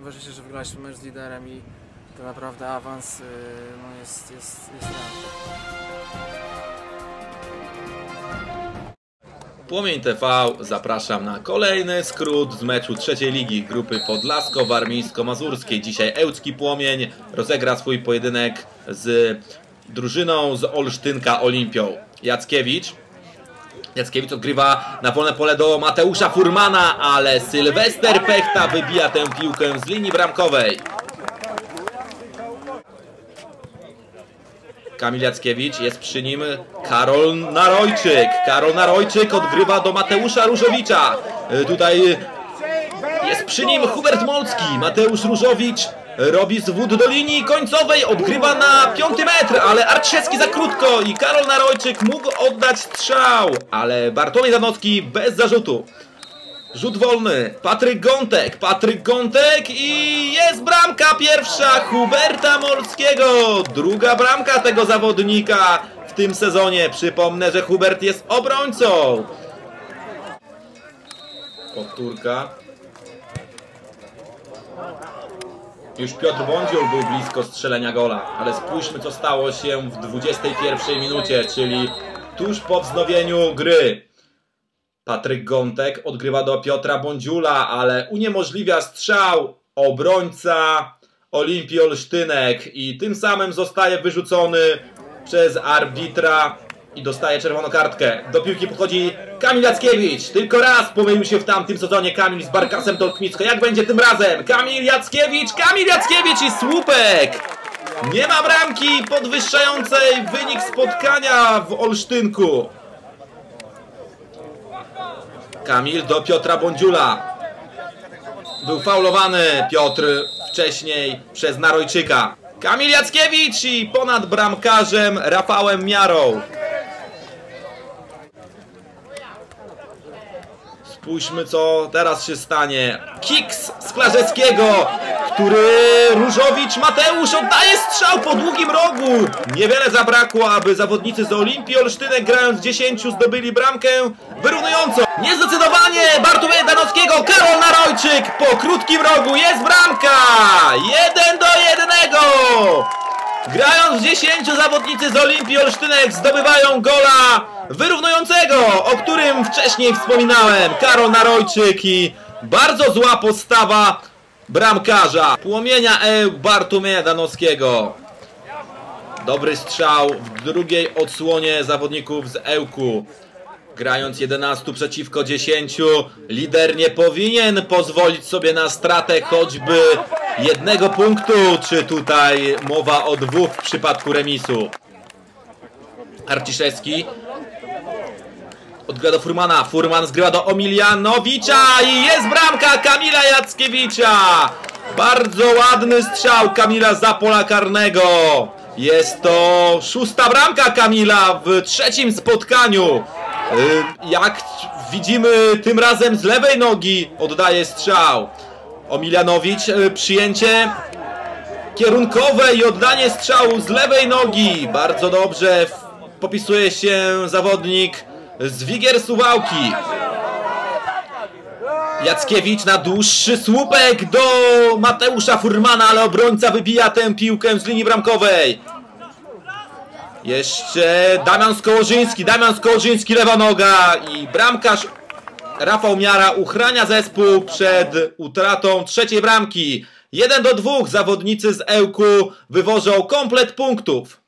Ważniejsze, że wygraliśmy mecz z liderem i to naprawdę awans yy, no jest, jest, jest. Płomień TV zapraszam na kolejny skrót z meczu trzeciej ligi grupy Podlasko-Warmińsko-Mazurskiej. Dzisiaj Ełcki Płomień rozegra swój pojedynek z drużyną z Olsztynka Olimpią. Jackiewicz. Jackiewicz odgrywa na wolne pole do Mateusza Furmana, ale Sylwester Pechta wybija tę piłkę z linii bramkowej. Kamil Jackiewicz, jest przy nim Karol Narojczyk. Karol Narojczyk odgrywa do Mateusza Różowicza. Y, Tutaj jest przy nim Hubert Molski. Mateusz Różowicz robi zwód do linii końcowej, odgrywa na piąty metr, ale Arciszewski za krótko i Karol Narojczyk mógł oddać strzał, ale Bartłomiej Danowski bez zarzutu. Rzut wolny, Patryk Gątek, Patryk Gątek i jest bramka pierwsza Huberta Morskiego. Druga bramka tego zawodnika w tym sezonie. Przypomnę, że Hubert jest obrońcą. Powtórka. Już Piotr Bądziol był blisko strzelenia gola, ale spójrzmy co stało się w 21 minucie, czyli tuż po wznowieniu gry. Patryk Gątek odgrywa do Piotra Bądziula, ale uniemożliwia strzał obrońca Olimpii Olsztynek i tym samym zostaje wyrzucony przez arbitra i dostaje czerwoną kartkę. Do piłki podchodzi Kamil Jackiewicz. Tylko raz pomylił się w tamtym sezonie Kamil z Barkasem Dolkmicko. Jak będzie tym razem? Kamil Jackiewicz, Kamil Jackiewicz i słupek! Nie ma bramki podwyższającej wynik spotkania w Olsztynku. Kamil do Piotra Bądziula. Był faulowany Piotr wcześniej przez Narojczyka. Kamil Jackiewicz i ponad bramkarzem Rafałem Miarą. Spójrzmy co teraz się stanie. Kiks z Klarzeckiego, który Różowicz Mateusz oddaje strzał po długim rogu. Niewiele zabrakło, aby zawodnicy z Olimpii Olsztynek grając 10 zdobyli bramkę wyrównującą. Niezdecydowanie Bartłomiej Danowskiego, Karol Narojczyk po krótkim rogu jest bramka. 1 do 1. Grając w 10 zawodnicy z Olimpii Olsztynek zdobywają gola wyrównującego, o którym wcześniej wspominałem. Karol Narojczyk i bardzo zła postawa bramkarza. Płomienia Eł Bartłomieja Danowskiego. Dobry strzał w drugiej odsłonie zawodników z Ełku. Grając 11 przeciwko 10, lider nie powinien pozwolić sobie na stratę choćby jednego punktu, czy tutaj mowa o dwóch w przypadku remisu. Arciszewski odgrywa do Furmana, Furman zgrywa do Omilianowicza i jest bramka Kamila Jackiewicza! Bardzo ładny strzał Kamila za pola karnego. Jest to szósta bramka Kamila w trzecim spotkaniu. Y, Jak widzimy, tym razem z lewej nogi oddaje strzał. Omilianowicz, y, przyjęcie kierunkowe i oddanie strzału z lewej nogi. Bardzo dobrze popisuje się zawodnik z Wigier Suwałki. Jackiewicz na dłuższy słupek do Mateusza Furmana, ale obrońca wybija tę piłkę z linii bramkowej. Jeszcze Damian Skołożyński, Damian Skołożyński, lewa noga i bramkarz Rafał Miara uchrania zespół przed utratą trzeciej bramki. 1 do 2 zawodnicy z Ełku wywożą komplet punktów.